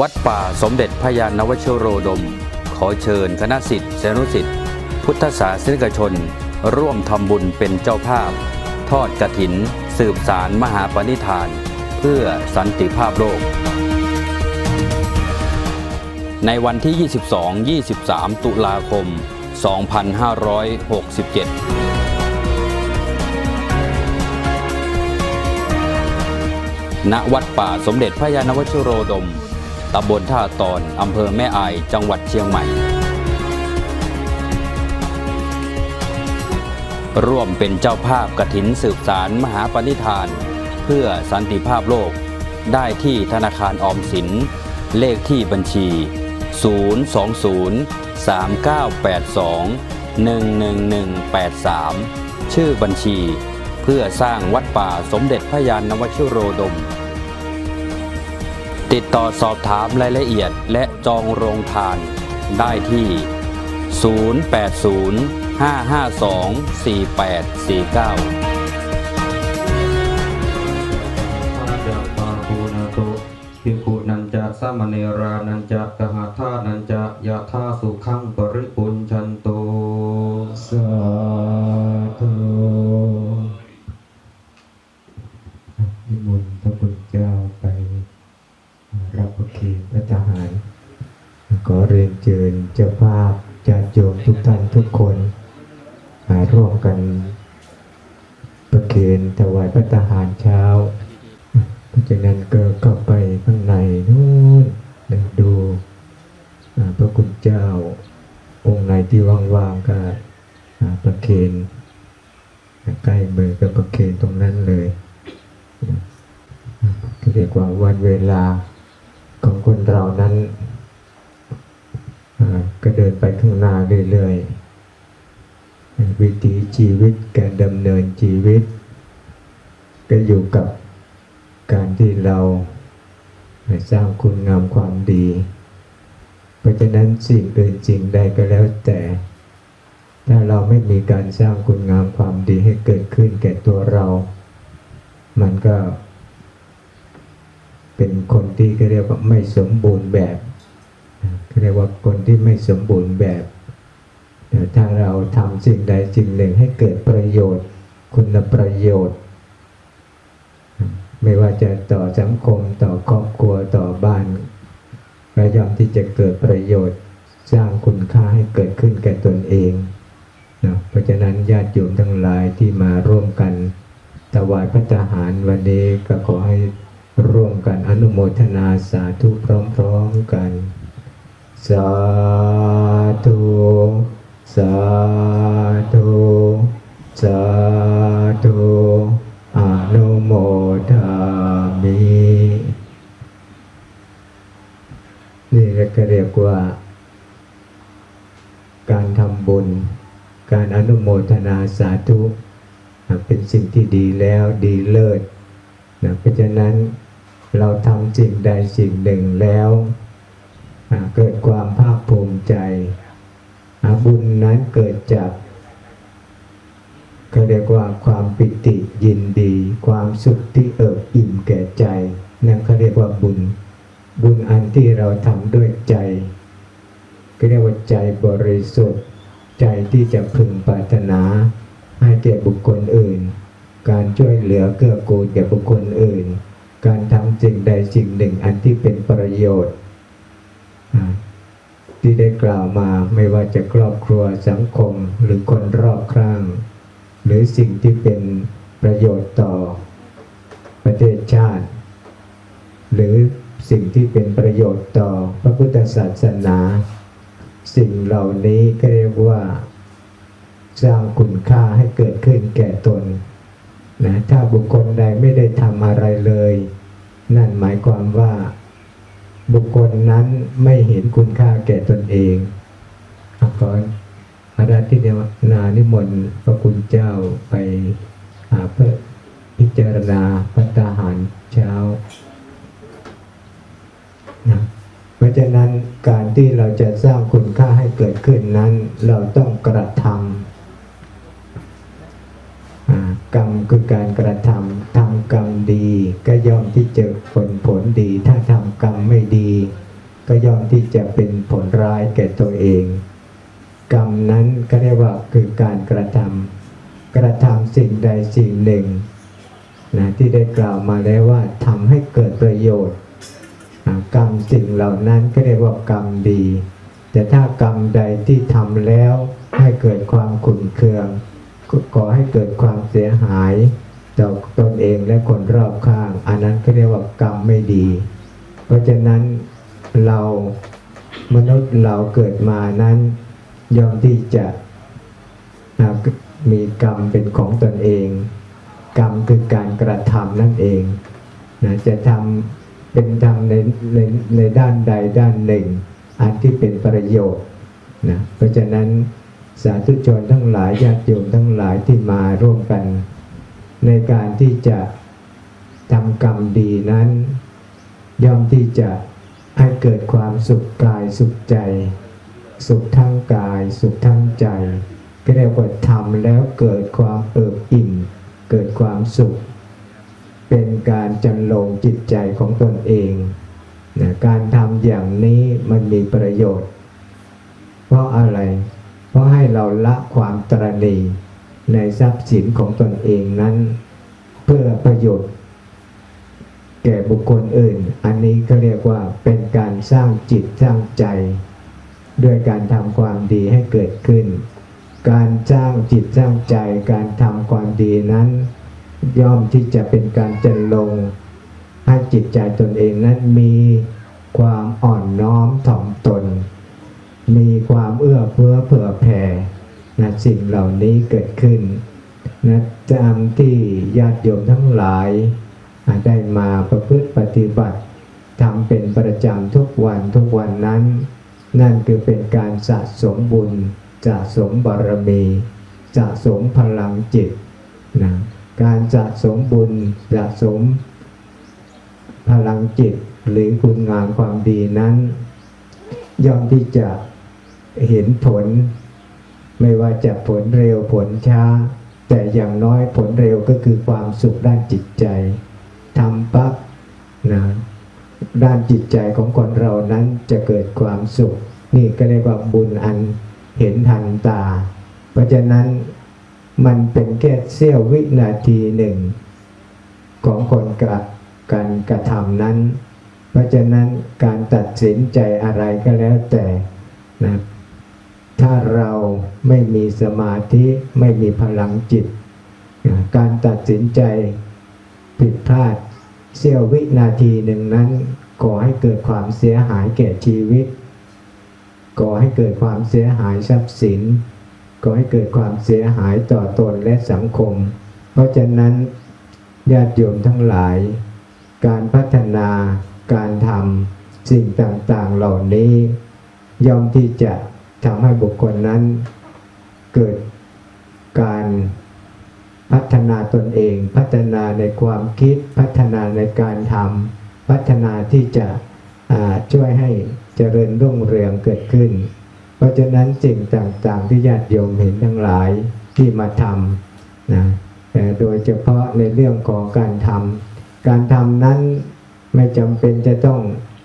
วัดป่าสมเด็จพระยานวชโรดม ขอเชิญคณะสิทธิ์เสนุสิทธิ์พุทธศาสนิกชน ร่วมทำบุญเป็นเจ้าภาพ ทอดกระถิน สืบสารมหาปณิธาน เพื่อสันติภาพโลก ในวันที่ 22-23 ตุลาคม 2567ณวัดป่าสมเด็จพระยานวชิโรดม ตำบลท่าตอนอำเภอแม่อาย จังหวัดเชียงใหม่ ร่วมเป็นเจ้าภาพกฐินสืบสารมหาปณิธาน เพื่อสันติภาพโลก ได้ที่ธนาคารออมสิน เลขที่บัญชี 020 3982 11183 ชื่อบัญชีเพื่อสร้างวัดป่าสมเด็จพระยานนวชิโรดม ติดต่อสอบถามรายละเอียดและจองโรงทานได้ที่ 080 552 4849ภิกขุนันจะสามเนรานันจะกหาธานันจะ จ้าภาพญาติโยมทุกท่านทุกคนมาร่วมกันประเคนถวายพระทหารเช้า เพราะฉะนั้นก็เข้าไปข้างในนู้นนะดูพระคุณเจ้าองค์ไหนที่ว่างๆก็ประเคนใกล้มือกับประเคนตรงนั้นเลยเรียกว่าวันเวลาของคนเรานั้น ก็เดินไปข้างหน้าเรื่อยๆ วิถีชีวิตการดำเนินชีวิต ก็อยู่กับการที่เราสร้างคุณงามความดี เพราะฉะนั้นสิ่งอื่นสิ่งใดก็แล้วแต่ ถ้าเราไม่มีการสร้างคุณงามความดีให้เกิดขึ้นแก่ตัวเรา มันก็ เป็นคนที่ก็เรียกว่าไม่สมบูรณ์แบบ เรียกว่าคนที่ไม่สมบูรณ์แบบแต่ถ้าเราทำสิ่งใดสิ่งหนึ่งให้เกิดประโยชน์ คุณประโยชน์ ไม่ว่าจะต่อสังคมต่อครอบครัวต่อบ้านก็ย่อมที่จะเกิดประโยชน์ สร้างคุณค่าให้เกิดขึ้นแก่ตนเองนะเพราะฉะนั้นญาติโยมทั้งหลายที่มาร่วมกันถวายพระทหารวันนี้ก็ขอให้ร่วมกันอนุโมทนาสาธุพร้อมๆกัน สาธุสาธุสาธุอนุโมทามินี่ก็เรียกว่า การทำบุญ การอนุโมทนาสาธุเป็นสิ่งที่ดีแล้วดีเลิศนะเพราะฉะนั้นเราทำสิ่งใดสิ่งหนึ่งแล้ว เกิดความภาคภูมิใจบุญนั้นเกิดจากเขาเรียกว่าความปิติยินดี ความสุขที่เอิบอิ่มแก่ใจนั่นเขาเรียกว่าบุญ บุญอันที่เราทำด้วยใจก็เรียกว่าใจบริสุทธิ์ ใจที่จะพึงปรารถนา ให้แก่บุคคลอื่น การช่วยเหลือเกื้อกูลแก่บุคคลอื่น การทำสิ่งใดสิ่งหนึ่งอันที่เป็นประโยชน์ ที่ได้กล่าวมาไม่ว่าจะครอบครัวสังคมหรือคนรอบข้าง หรือสิ่งที่เป็นประโยชน์ต่อประเทศชาติ หรือสิ่งที่เป็นประโยชน์ต่อพระพุทธศาสนา สิ่งเหล่านี้ก็เรียกว่า สร้างคุณค่าให้เกิดขึ้นแก่ตนนะถ้าบุคคลใดไม่ได้ทำอะไรเลย นั่นหมายความว่า บุคคลนั้นไม่เห็นคุณค่าแก่ตนเองอะขออาราธินานิมนต์พระคุณเจ้าไปหาเพื่อพิจารณาพัตาหารเช้านะเพราะฉะนั้นการที่เราจะสร้างคุณค่าให้เกิดขึ้นนั้น เราต้องกระทำอ่า กรรมคือการกระทำทำกรรมดีก็ย่อมที่จะผลผลดี ถ้าทำกรรมไม่ดี ก็ย่อมที่จะเป็นผลร้ายแก่ตัวเอง กรรมนั้นก็เรียกว่าคือการกระทำกระทำสิ่งใดสิ่งหนึ่งนะที่ได้กล่าวมาแล้วว่าทำให้เกิดประโยชน์กรรมสิ่งเหล่านั้นก็เรียกว่ากรรมดี แต่ถ้ากรรมใดที่ทำแล้วให้เกิดความขุ่นเคือง ก็ก่อให้เกิดความเสียหายต่อตนเองและคนรอบข้าง อันนั้นก็เรียกว่ากรรมไม่ดี เพราะฉะนั้นเรามนุษย์เราเกิดมานั้นยอมที่จะมีกรรมเป็นของตนเอง กรรมคือการกระทำนั่นเองนะจะทำเป็นทำในในในด้านใดด้านหนึ่ง อันที่เป็นประโยชน์นะเพราะฉะนั้น สาธุชนทั้งหลายญาติโยมทั้งหลายที่มาร่วมกัน ในการที่จะทำกรรมดีนั้น ย่อมที่จะให้เกิดความสุขกายสุขใจ สุขทั้งกายสุขทั้งใจ ก็เรียกว่าทำแล้วเกิดความเอิบอิ่ม เกิดความสุข เป็นการจันลงจิตใจของตนเองนะการทำอย่างนี้มันมีประโยชน์ เพราะอะไร เพราะให้เราละความตรณีในทรัพย์สินของตนเองนั้น เพื่อประโยชน์แก่บุคคลอื่น อันนี้ก็เรียกว่าเป็นการสร้างจิตสร้างใจ ด้วยการทำความดีให้เกิดขึ้น การสร้างจิตสร้างใจ การทำความดีนั้น ย่อมที่จะเป็นการจันลง ให้จิตใจตนเองนั้นมีความอ่อนน้อมถ่อมตน มีความเอื้อเฟื้อเผื่อแผ่นะสิ่งเหล่านี้เกิดขึ้นนะตามที่ญาติโยมทั้งหลายได้มาประพฤติปฏิบัติทำเป็นประจำทุกวันทุกวันนั้น นั่นคือเป็นการสะสมบุญสะสมบารมี สะสมพลังจิตนะการสะสมบุญสะสมพลังจิตหรือคุณงามความดีนั้นย่อมที่จะ เห็นผล ไม่ว่าจะผลเร็วผลช้า แต่อย่างน้อยผลเร็วก็คือความสุขด้านจิตใจทำปั๊บนะด้านจิตใจของคนเรานั้นจะเกิดความสุข นี่ก็เรียกว่าบุญอันเห็นทันตา เพราะฉะนั้นมันเป็นแค่เสี้ยววินาทีหนึ่ง ของคนกระการกระทำนั้น เพราะฉะนั้นการตัดสินใจอะไรก็แล้วแต่นะ ถ้าเราไม่มีสมาธิไม่มีพลังจิต การตัดสินใจผิดพลาดเสี้ยววินาทีหนึ่งนั้นก่อให้เกิดความเสียหายแก่ชีวิต ก่อให้เกิดความเสียหายทรัพย์สิน ก่อให้เกิดความเสียหายต่อตนและสังคม เพราะฉะนั้นญาติโยมทั้งหลาย การพัฒนาการทำสิ่งต่างๆเหล่านี้ ย่อมที่จะ ทำให้บุคคลนั้นเกิดการพัฒนาตนเอง พัฒนาในความคิดพัฒนาในการทำพัฒนาที่จะช่วยให้เจริญรุ่งเรืองเกิดขึ้น เพราะฉะนั้นสิ่งต่างๆที่ญาติโยมเห็นทั้งหลายที่มาทำนะแต่โดยเฉพาะในเรื่องของการทำการทำนั้นไม่จำเป็นจะต้อง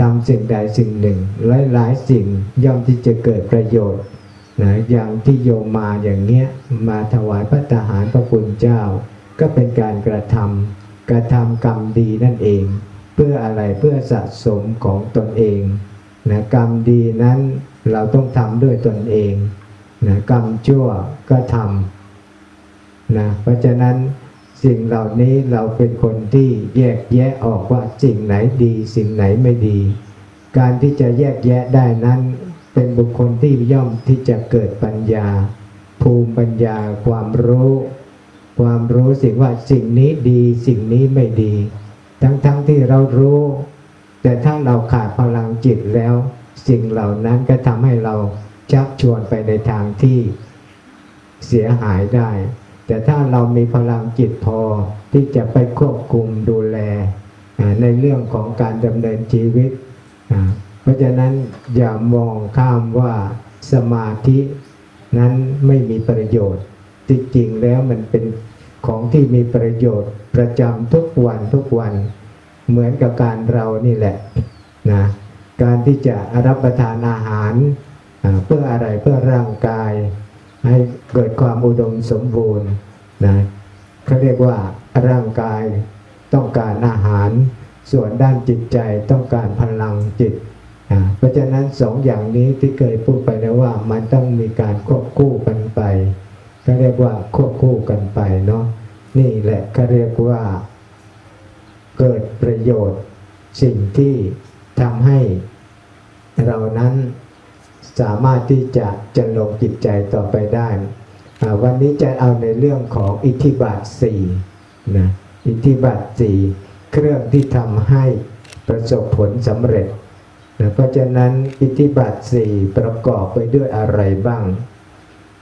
ทำสิ่งใดสิ่งหนึ่งหลายๆสิ่งย่อมที่จะเกิดประโยชน์นะอย่างที่โยมมาอย่างเงี้ยมาถวายพระทหารพระคุณเจ้า ก็เป็นการกระทำกระทำกรรมดีนั่นเอง เพื่ออะไรเพื่อสะสมของตนเองนะกรรมดีนั้นเราต้องทำด้วยตนเองนะกรรมชั่วก็ทำนะเพราะฉะนั้น สิ่งเหล่านี้เราเป็นคนที่แยกแยะออกว่าสิ่งไหนดี สิ่งไหนไม่ดี การที่จะแยกแยะได้นั้น เป็นบุคคลที่ย่อมที่จะเกิดปัญญา ภูมิปัญญาความรู้ ความรู้สิ่งว่าสิ่งนี้ดี สิ่งนี้ไม่ดี ทั้งๆทที่เรารู้ แต่ถ้าเราขาดพลังจิตแล้ว สิ่งเหล่านั้นก็ทำให้เราชักชวนไปในทางที่เสียหายได้ แต่ถ้าเรามีพลังจิตพอที่จะไปควบคุมดูแลในเรื่องของการดำเนินชีวิต เพราะฉะนั้นอย่ามองข้ามว่าสมาธินั้นไม่มีประโยชน์ที่จริงแล้วมันเป็นของที่มีประโยชน์ประจำทุกวันทุกวัน เหมือนกับการเรานี่แหละนะการที่จะรับประทานอาหารเพื่ออะไรเพื่อร่างกาย ให้เกิดความอุดมสมบูรณ์นะเขาเรียกว่าร่างกายต้องการอาหาร ส่วนด้านจิตใจต้องการพลังจิตอ่าเพราะฉะนั้นสองอย่างนี้ที่เคยพูดไปแล้วว่ามันต้องมีการควบคู่กันไปก็เรียกว่าควบคู่กันไปเนาะนี่แหละเขาเรียกว่า เกิดประโยชน์สิ่งที่ทำให้เรานั้น สามารถที่จะจะลงจิตใจต่อไปได้ วันนี้จะเอาในเรื่องของอิทธิบาทสี่นะอิทธิบาทสี่เครื่องที่ทำให้ประสบผลสำเร็จนะเพราะฉะนั้นอิทธิบาทสี่ประกอบไปด้วยอะไรบ้าง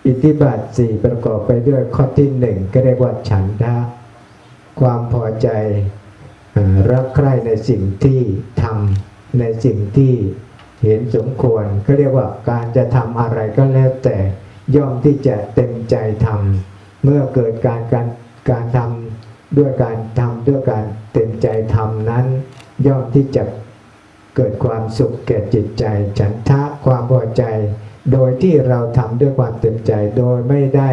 อิทธิบาทสี่ประกอบไปด้วยข้อที่หนึ่งก็เรียกว่าฉันทะความพอใจรักใคร่ในสิ่งที่ทำในสิ่งที่ เห็นสมควรก็เรียกว่าการจะทำอะไรก็แล้วแต่ย่อมที่จะเต็มใจทำเมื่อเกิดการการการทำด้วยการทำด้วยการเต็มใจทำนั้น ย่อมที่จะเกิดความสุขแก่จิตใจ ฉันทะความพอใจ โดยที่เราทำด้วยความเต็มใจโดยไม่ได้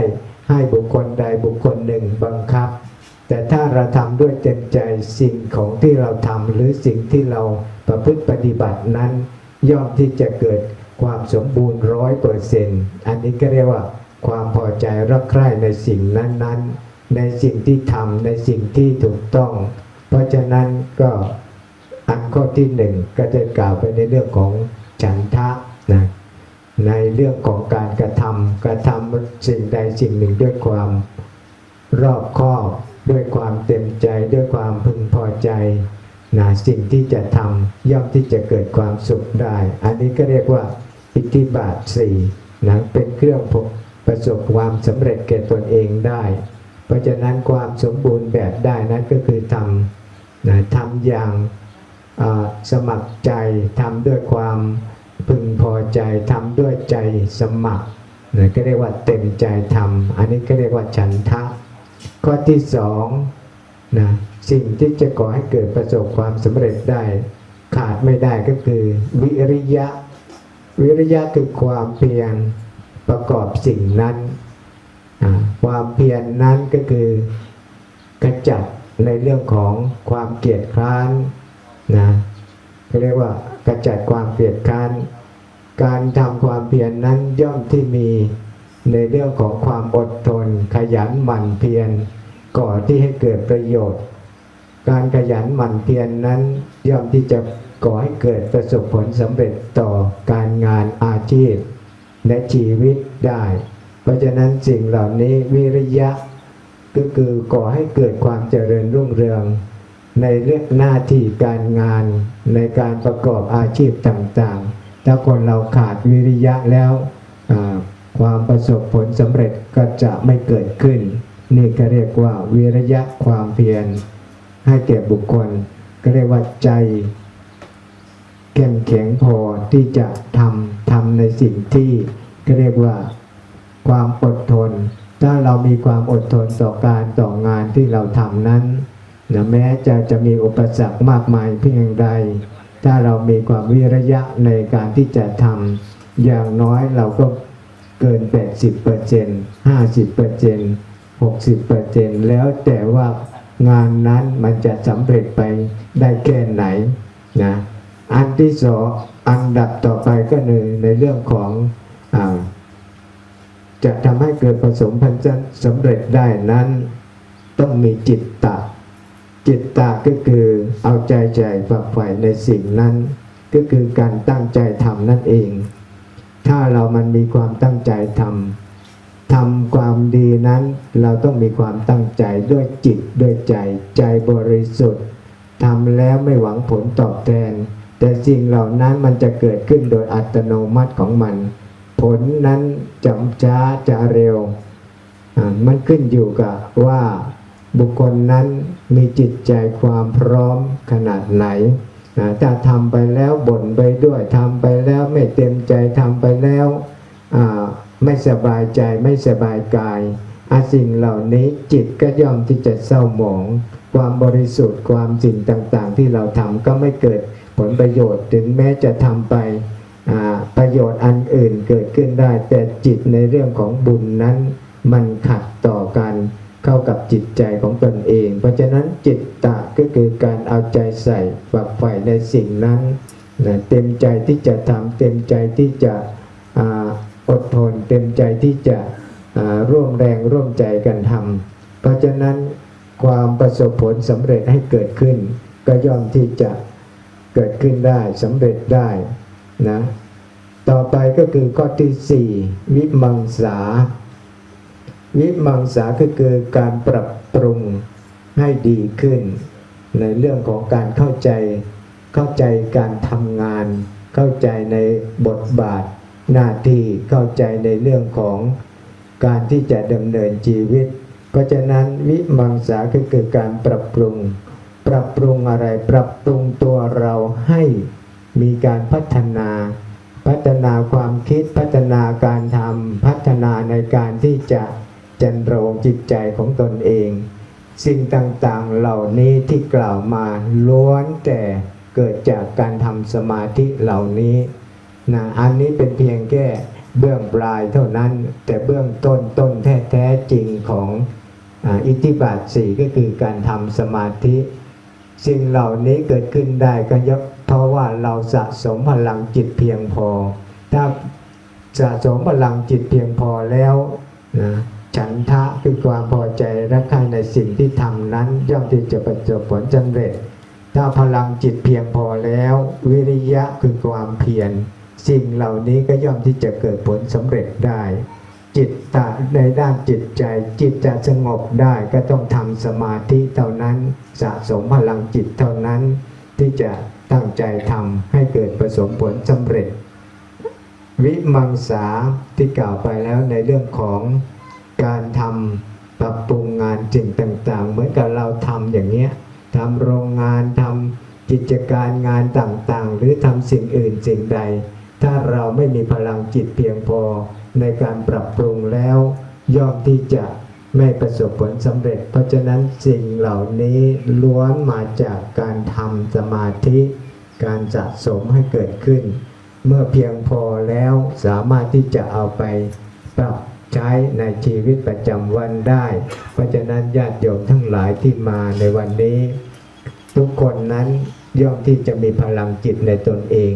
ให้บุคคลใดบุคคลหนึ่งบังคับ แต่ถ้าเราทำด้วยเต็มใจสิ่งของที่เราทำหรือสิ่งที่เราประพฤติปฏิบัตินั้น ย่อมที่จะเกิดความสมบูรณ์ร้อยเปอร์เซนต์อันนี้ก็เรียกว่าความพอใจรักใคร่ในสิ่งนั้นๆ ในสิ่งที่ทำในสิ่งที่ถูกต้อง เพราะฉะนั้นก็อันข้อที่หนึ่งก็จะกล่าวไปในเรื่องของฉันทะนะในเรื่องของการกระทำกระทำสิ่งใดสิ่งหนึ่งด้วยความรอบคอบ ด้วยความเต็มใจ ด้วยความพึงพอใจ นะสิ่งที่จะทำย่อมที่จะเกิดความสุขได้ อันนี้ก็เรียกว่าอิทธิบาทสี่นะเป็นเครื่องพบประสบความสำเร็จแก่ตนเองได้ เพราะฉะนั้นความสมบูรณ์แบบได้นั้นก็คือทำนะทำอย่างสมัครใจทำด้วยความพึงพอใจทำด้วยใจสมัครนะก็เรียกว่าเต็มใจทำอันนี้ก็เรียกว่าฉันทะ ข้อที่สองนะ สิ่งที่จะก่อให้เกิดประสบความสำเร็จได้ ขาดไม่ได้ก็คือวิริยะ วิริยะคือความเพียรประกอบสิ่งนั้น ความเพียรนนั้นก็คือกระจัดในเรื่องของความเกียจคร้านนะเขาเรียกว่ากระจัดความเกียจคร้าน การทำความเพียรนนั้นย่อมที่มีในเรื่องของความอดทนขยันหมั่นเพียรก่อที่ให้เกิดประโยชน์ การขยันหมั่นเพียรนนั้นย่อมที่จะก่อให้เกิดประสบผลสำเร็จต่อการงานอาชีพ และชีวิตได้ เพราะฉะนั้นสิ่งเหล่านี้วิริยะ ก็คือก่อให้เกิดความเจริญรุ่งเรือง ในเรื่องหน้าที่การงานในการประกอบอาชีพต่างๆ ถ้าคนเราขาดวิริยะแล้วความประสบผลสำเร็จก็จะไม่เกิดขึ้น นี่ก็เรียกว่าวิริยะความเพียร ให้แก่บุคคล ก็เรียกว่าใจเข้มแข็งพอที่จะทำทำในสิ่งที่ก็เรียกว่าความอดทน ถ้าเรามีความอดทนต่อการต่องานที่เราทำนั้นนะแม้จะจะมีอุปสรรคมากมายเพียงใด ถ้าเรามีความวิริยะในการที่จะทำอย่างน้อยเราก็เกิน 80เปอร์เซ็นต์50เปอร์เซ็นต์60เปอร์เซ็นต์แล้วแต่ว่า งานนั้นมันจะสำเร็จไปได้แค่ไหนนะอันที่สองอันดับต่อไปก็ในในเรื่องของอจะทำให้เกิดผสมพันธุ์สำเร็จได้นั้น ต้องมีจิตตะ จิตตะก็คือเอาใจใจฝักใฝ่ในสิ่งนั้น ก็คือการตั้งใจทำนั่นเอง ถ้าเรามันมีความตั้งใจทำ ทำความดีนั้นเราต้องมีความตั้งใจด้วยจิตด้วยใจใจบริสุทธิ์ทำแล้วไม่หวังผลตอบแทน แต่สิ่งเหล่านั้นมันจะเกิดขึ้นโดยอัตโนมัติของมัน ผลนั้นจะช้าจะเร็ว มันขึ้นอยู่กับว่าบุคคลนั้นมีจิตใจความพร้อมขนาดไหนอ่าถ้าทำไปแล้วบ่นไปด้วยทำไปแล้วไม่เต็มใจทำไปแล้ว ไม่สบายใจไม่สบายกายอาสิ่งเหล่านี้จิตก็ย่อมที่จะเศร้าหมอง ความบริสุทธิ์ความสิ่งต่างๆ ที่เราทำก็ไม่เกิดผลประโยชน์ถึงแม้จะทำไปอ่าประโยชน์อันอื่นเกิดขึ้นได้ แต่จิตในเรื่องของบุญนั้น มันขัดต่อกันเข้ากับจิตใจของตนเอง เพราะฉะนั้นจิตตะก็คือการเอาใจใส่ฝักใฝ่ในสิ่งนั้นนะเต็มใจที่จะทำเต็มใจที่จะ อดทนเต็มใจที่จะร่วมแรงร่วมใจกันทำเพราะฉะนั้นความประสบผลสำเร็จให้เกิดขึ้น ก็ย่อมที่จะเกิดขึ้นได้สำเร็จได้นะต่อไปก็คือข้อที่สี่วิมังสา วิมังสาก็คือการปรับปรุงให้ดีขึ้น ในเรื่องของการเข้าใจเข้าใจการทำงาน เข้าใจในบทบาท หน้าที่เข้าใจในเรื่องของการที่จะดำเนินชีวิต เพราะฉะนั้นวิมังสาก็คือการปรับปรุง ปรับปรุงอะไรปรับปรุงตัวเราให้มีการพัฒนา พัฒนาความคิดพัฒนาการทำพัฒนาในการที่จะจันโรงจิตใจของตนเอง สิ่งต่างๆเหล่านี้ที่กล่าวมาล้วนแต่เกิดจากการทำสมาธิเหล่านี้ นะอันนี้เป็นเพียงแค่เบื้องปลายเท่านั้น แต่เบื้องต้นต้นแท้แท้จริงของอาอิทธิบาทสี่ก็คือการทำสมาธิ สิ่งเหล่านี้เกิดขึ้นได้ก็ยกเพราะว่าเราสะสมพลังจิตเพียงพอ ถ้าสะสมพลังจิตเพียงพอแล้วนะฉันทะคือความพอใจรักใคร่ในสิ่งที่ทำนั้นย่อมที่จะประสบผลสำเร็จ ถ้าพลังจิตเพียงพอแล้ว วิริยะคือความเพียร สิ่งเหล่านี้ก็ย่อมที่จะเกิดผลสำเร็จได้ จิตตะในด้านจิตใจ จิตจะสงบได้ก็ต้องทำสมาธิเท่านั้น สะสมพลังจิตเท่านั้น ที่จะตั้งใจทำให้เกิดประสมผลสำเร็จ วิมังสาที่กล่าวไปแล้วในเรื่องของการทำปรับปรุงงานสิ่งต่าง ๆ เหมือนกับเราทำอย่างเนี้ยทำโรงงานทำกิจการงานต่างๆ หรือทำสิ่งอื่นสิ่งใด ถ้าเราไม่มีพลังจิตเพียงพอในการปรับปรุงแล้ว ย่อมที่จะไม่ประสบผลสำเร็จ เพราะฉะนั้นสิ่งเหล่านี้ล้วนมาจากการทำสมาธิ การสะสมให้เกิดขึ้น เมื่อเพียงพอแล้วสามารถที่จะเอาไปปรับใช้ในชีวิตประจำวันได้ เพราะฉะนั้นญาติโยมทั้งหลายที่มาในวันนี้ ทุกคนนั้นย่อมที่จะมีพลังจิตในตนเอง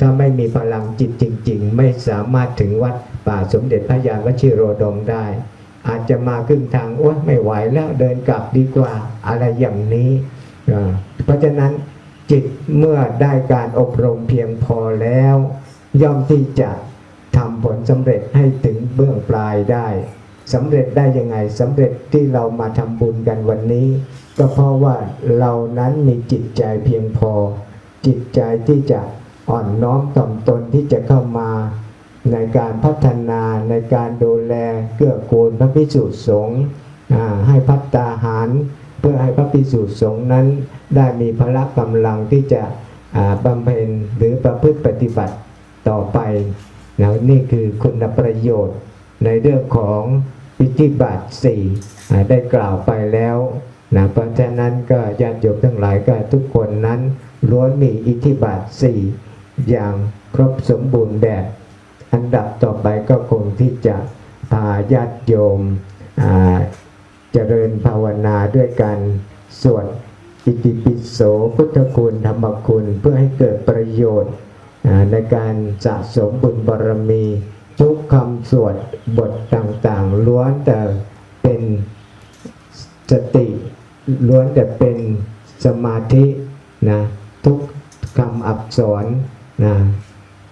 ถ้าไม่มีพลังจิตจริง ๆ ไม่สามารถถึงวัดป่าสมเด็จพระยานวชิโรดมได้ อาจจะมาครึ่งทางโอ้ไม่ไหวแล้วเดินกลับดีกว่าอะไรอย่างนี้ เพราะฉะนั้นจิตเมื่อได้การอบรมเพียงพอแล้ว ย่อมที่จะทำผลสำเร็จให้ถึงเบื้องปลายได้สำเร็จได้ยังไงสำเร็จที่เรามาทำบุญกันวันนี้ ก็เพราะว่าเรานั้นมีจิตใจเพียงพอ จิตใจที่จะ อ่อนน้อมถ่อมตนที่จะเข้ามาในการพัฒนาในการดูแลเกื้อกูลพระพิสุสงฆ์ให้พัฒตาหาร เพื่อให้พระพิสุสงฆ์นั้นได้มีพละกำลังที่จะอ่าบำเพ็ญหรือประพฤติปฏิบัติต่อไปนะนี่คือคุณประโยชน์ในเรื่องของอิทธิบาทสี่ได้กล่าวไปแล้วนะเพราะฉะนั้นก็ญาติโยมทั้งหลายก็ทุกคนนั้นล้วนมีอิทธิบาทสี่ อย่างครบสมบูรณ์แบบ อันดับต่อไปก็คงที่จะพาญาติโยมเจริญภาวนาด้วยกันสวดอิติปิโสพุทธคุณธรรมคุณเพื่อให้เกิดประโยชน์ในการสะสมบุญบารมี ทุกคำสวดบทต่างๆ ล้วนแต่เป็นสติล้วนแต่เป็นสมาธินะทุกคำอักษร นะ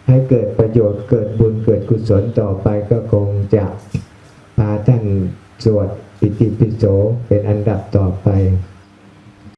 ให้เกิดประโยชน์เกิดบุญเกิดกุศลต่อไปก็คงจะพาท่านสวดอิติปิโสเป็นอันดับต่อไป